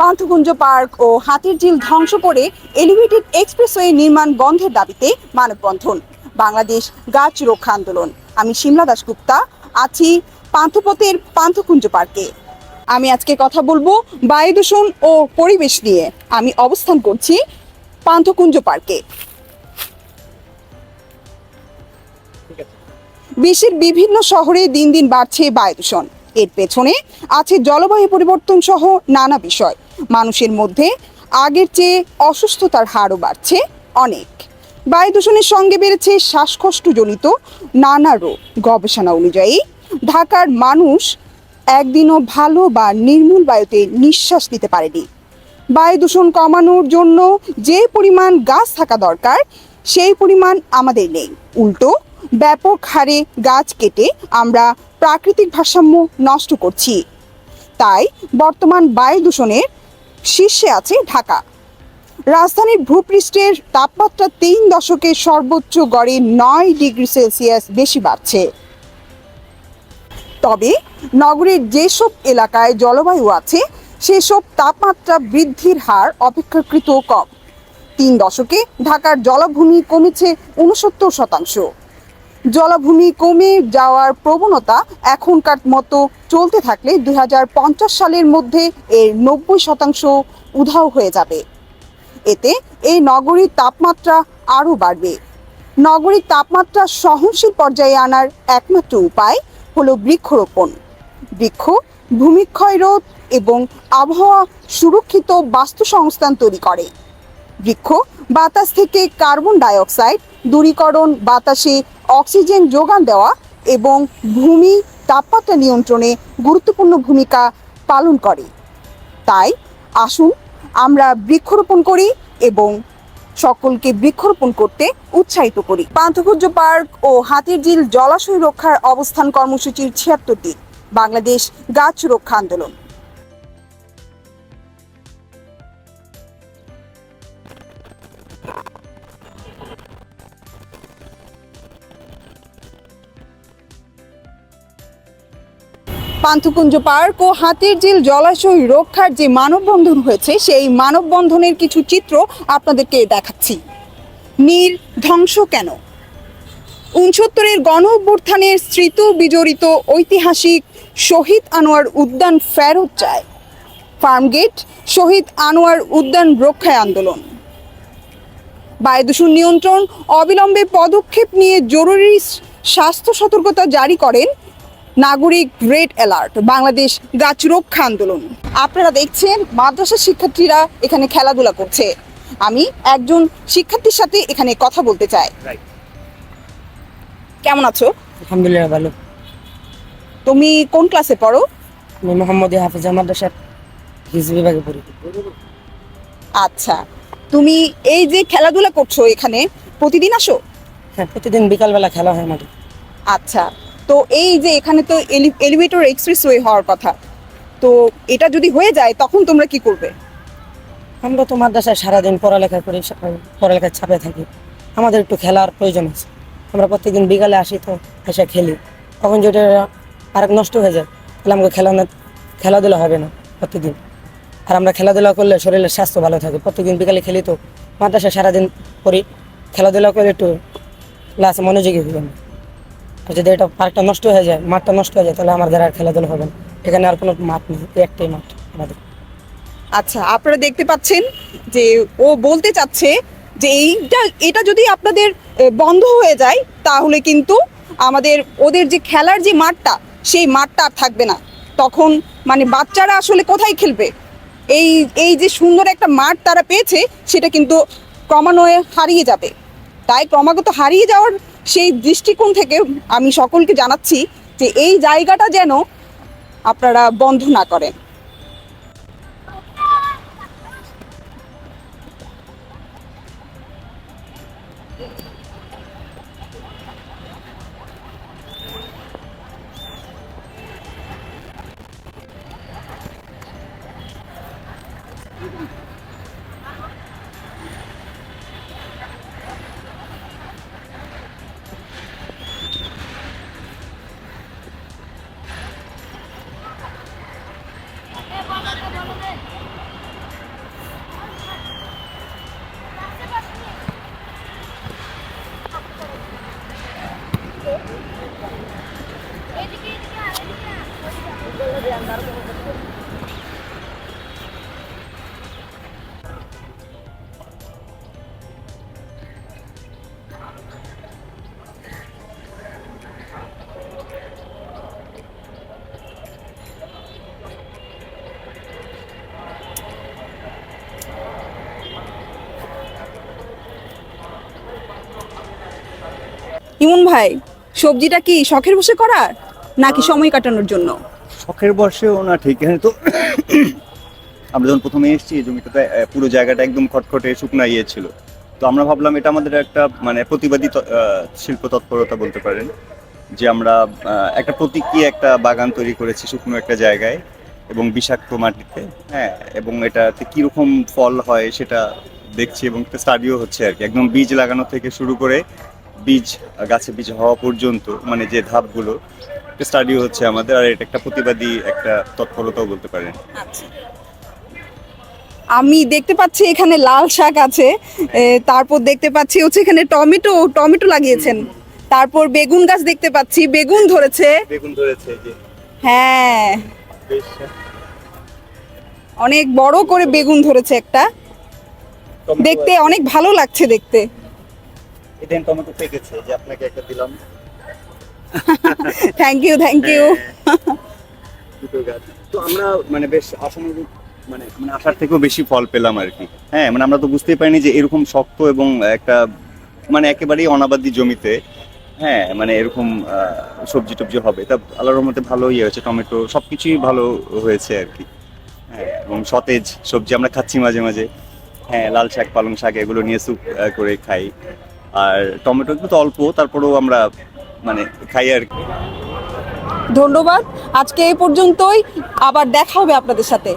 Panthakunja park ও হাতির ঝিল ধ্বংস করে এলিভেটেড এক্সপ্রেসওয়ে নির্মাণ বন্ধের দাবিতে মানববন্ধন। বাংলাদেশ গাছ রক্ষা আন্দোলন। আমি শিমলা দাশগুপ্তা। আছি পান্থপথের পান্থকুঞ্জ পার্কে। আমি আজকে কথা বলব বায়ু দূষণ ও পরিবেশ নিয়ে। আমি অবস্থান করছি পান্থকুঞ্জ পার্কে। বিশ্বের বিভিন্ন শহরে দিন দিন বাড়ছে বায়ু দূষণ। এর পেছনে আছে জলবায়ু পরিবর্তন সহ নানা বিষয়। মানুষের মধ্যে আগের চেয়ে অসুস্থতার হারও বাড়ছে অনেক। বায়ু দূষণের সঙ্গে বেড়েছে শ্বাসকষ্টজনিত নানা রোগ। গবেষণা অনুযায়ী ঢাকার মানুষ একদিনও ভালো বা নির্মূল বায়ুতে নিঃশ্বাস নিতে পারেনি। বায়ু দূষণ কমানোর জন্য যে পরিমাণ গাছ থাকা দরকার, সেই পরিমাণ আমাদের নেই। উল্টো, ব্যাপক হারে গাছ কেটে আমরা প্রাকৃতিক ভারসাম্য নষ্ট করছি। তাই বর্তমান বায়ু দূষণের শীর্ষে আছে ঢাকা। রাজধানীর ভূপৃষ্ঠের তাপমাত্রা তিন দশকের সর্বোচ্চ গড়ে নয় ডিগ্রি সেলসিয়াস বেশি বাড়ছে। তবে নগরের যেসব এলাকায় জলবায়ু আছে, সেসব তাপমাত্রা বৃদ্ধির হার অপেক্ষাকৃত কম। তিন দশকে ঢাকার জলাভূমি কমেছে উনসত্তর শতাংশ। জলাভূমি কমে যাওয়ার প্রবণতা এখনকার মতো চলতে থাকলে দুই হাজার পঞ্চাশ সালের মধ্যে এর নব্বই শতাংশ উধাও হয়ে যাবে। এতে এই নগরীর তাপমাত্রা আরও বাড়বে। নগরীর তাপমাত্রা সহনশীল পর্যায়ে আনার একমাত্র উপায় হলো বৃক্ষরোপণ। বৃক্ষ, ভূমিক্ষয় রোধ এবং আবহাওয়া সুরক্ষিত বাস্তুসংস্থান তৈরি করে। বৃক্ষ, বাতাস থেকে কার্বন ডাইঅক্সাইড, দূরীকরণ, বাতাসে অক্সিজেন যোগান দেওয়া এবং ভূমি তাপমাত্রা নিয়ন্ত্রণে গুরুত্বপূর্ণ ভূমিকা পালন করে। তাই আসুন আমরা বৃক্ষরোপণ করি এবং সকলকে বৃক্ষরোপণ করতে উৎসাহিত করি। পান্থকুজ্জ পার্ক ও হাতির ঝিল জলাশয় রক্ষার অবস্থান কর্মসূচির ছিয়াত্তর দিন বাংলাদেশ গাছ রক্ষা আন্দোলন। পান্থকুঞ্জ পার্ক ও হাতির ঝিল জলাশয় রক্ষার যে মানববন্ধন হয়েছে, সেই মানববন্ধনের কিছু চিত্র আপনাদেরকে দেখাচ্ছি। নীল ধ্বংস কেন? উনসত্তরের গণ অভ্যুত্থানের স্মৃত বিজড়িত ঐতিহাসিক শহীদ আনোয়ার উদ্যান ফেরত চায়। ফার্মগেট, শহীদ আনোয়ার উদ্যান রক্ষায় আন্দোলন। বায়ু দূষণ নিয়ন্ত্রণ, অবিলম্বে পদক্ষেপ নিয়ে জরুরি স্বাস্থ্য সতর্কতা জারি করেন নাগরিক রেড অ্যালার্ট বাংলাদেশ গাছ রক্ষা আন্দোলন। আপনারা দেখছেন মাদ্রাসা শিক্ষার্থীরা এখানে খেলাধুলা করছে। আমি একজন শিক্ষার্থীর সাথে এখানে কথা বলতে চাই। কেমন আছো? আলহামদুলিল্লাহ ভালো। তুমি কোন ক্লাসে পড়ো? আমি মোহাম্মদ হাফিজ মাদ্রাসার হিজ বিভাগে পড়ি। আচ্ছা তুমি এই যে খেলাধুলা করছ এখানে প্রতিদিন আসো? হ্যাঁ প্রতিদিন বিকালবেলা খেলা হয় মাঠে আচ্ছা তো এই যে এখানে তো এলিভেটর এক্সপ্রেসওয়ে হওয়ার কথা, তো এটা যদি হয়ে যায়, তখন তোমরা কি করবে? আমরা তো মাদ্রাসায় সারাদিন পড়ালেখা করি পড়ালেখার চাপে থাকি। আমাদের একটু খেলার প্রয়োজন আছে। আমরা প্রত্যেকদিন বিকালে আসি তো, এসে খেলি। তখন যদি পার্ক নষ্ট হয়ে যায়, তাহলে আমাকে খেলা খেলাধুলা হবে না প্রত্যেকদিন। আর আমরা খেলাধুলা করলে শরীরের স্বাস্থ্য ভালো থাকে। প্রত্যেকদিন বিকালে খেলি তো, মাদ্রাসায় সারাদিন করি খেলাধুলা করলে একটু ক্লাসে মনোযোগী হই আর যদি এটা পার্কটা নষ্ট হয়ে যায়, মাঠটা নষ্ট হয়ে যায়, তাহলে আমাদের আর খেলাধুলা হবে না। এখানে আর কোনো মাঠ নেই একটাই মাঠ আমাদের। আচ্ছা আপনারা দেখতে পাচ্ছেন যে ও বলতে চাচ্ছে যে এইটা, এটা যদি আপনাদের বন্ধ হয়ে যায়, তাহলে কিন্তু আমাদের ওদের যে খেলার যে মাঠটা, সেই মাঠটা আর থাকবে না। তখন মানে বাচ্চারা আসলে কোথায় খেলবে? এই এই যে সুন্দর একটা মাঠ তারা পেয়েছে, সেটা কিন্তু ক্রমান্বয়ে হারিয়ে যাবে। তাই ক্রমাগত হারিয়ে যাওয়ার সেই দৃষ্টিকোণ থেকে আমি সকলকে জানাচ্ছি যে এই জায়গাটা যেন আপনারা বন্ধ না করেন। ইমন ভাই সবজিটা কি শখের বসে করার নাকি সময় কাটানোর জন্য? শখের বর্ষেও না ঠিক। এখানে তো আমরা যখন প্রথমে এসেছি জমিটাতে পুরো জায়গাটা একদম খটখটে শুকনা ইয়ে ছিল। তো আমরা ভাবলাম এটা আমাদের একটা মানে প্রতিবাদী শিল্প তৎপরতা বলতে পারেন। যে আমরা একটা প্রতীকী একটা বাগান তৈরি করেছি শুকনো একটা জায়গায় এবং বিষাক্ত মাটিতে। হ্যাঁ এবং এটাতে কীরকম ফল হয় সেটা দেখছি এবং স্টাডিও হচ্ছে আর কি। একদম বীজ লাগানো থেকে শুরু করে বীজ গাছে বীজ হওয়া পর্যন্ত মানে যে ধাপগুলো স্টাডি হচ্ছে আমাদের আর এটা একটা প্রতিবাদী একটা তৎপরতাও বলতে পারেন। আচ্ছা। আমি দেখতে পাচ্ছি এখানে লাল শাক আছে তারপর দেখতে পাচ্ছি হচ্ছে এখানে টমেটো টমেটো লাগিয়েছেন। তারপর বেগুন গাছ দেখতে পাচ্ছি বেগুন ধরেছে। বেগুন ধরেছে হ্যাঁ। অনেক বড় করে বেগুন ধরেছে একটা। দেখতে অনেক ভালো লাগছে দেখতে। এদিন টমেটো পেকেছে যে আপনাকে একটা দিলাম। থ্যাংক ইউ থ্যাংক ইউ দুটো গাছ। তো আমরা মানে বেশ আশানুরূপ মানে মানে আশার থেকেও বেশি ফল পেলাম আর কি। হ্যাঁ মানে আমরা তো বুঝতেই পারিনি যে এরকম শক্ত এবং একটা মানে একেবারেই অনাবাদি জমিতে হ্যাঁ মানে এরকম সবজি টবজি হবে। তা আল্লাহর রহমতে ভালো ইয়ে হয়েছে টমেটো সবকিছুই ভালো হয়েছে আর কি। হ্যাঁ এবং সতেজ সবজি আমরা খাচ্ছি মাঝে মাঝে। হ্যাঁ লাল শাক পালং শাক এগুলো নিয়ে স্যুপ করে খাই। আর টমেটো একটু অল্প, তারপরেও আমরা মানে খাই আর কি। ধন্যবাদ। আজকে এই পর্যন্তই। আবার দেখা হবে আপনাদের সাথে।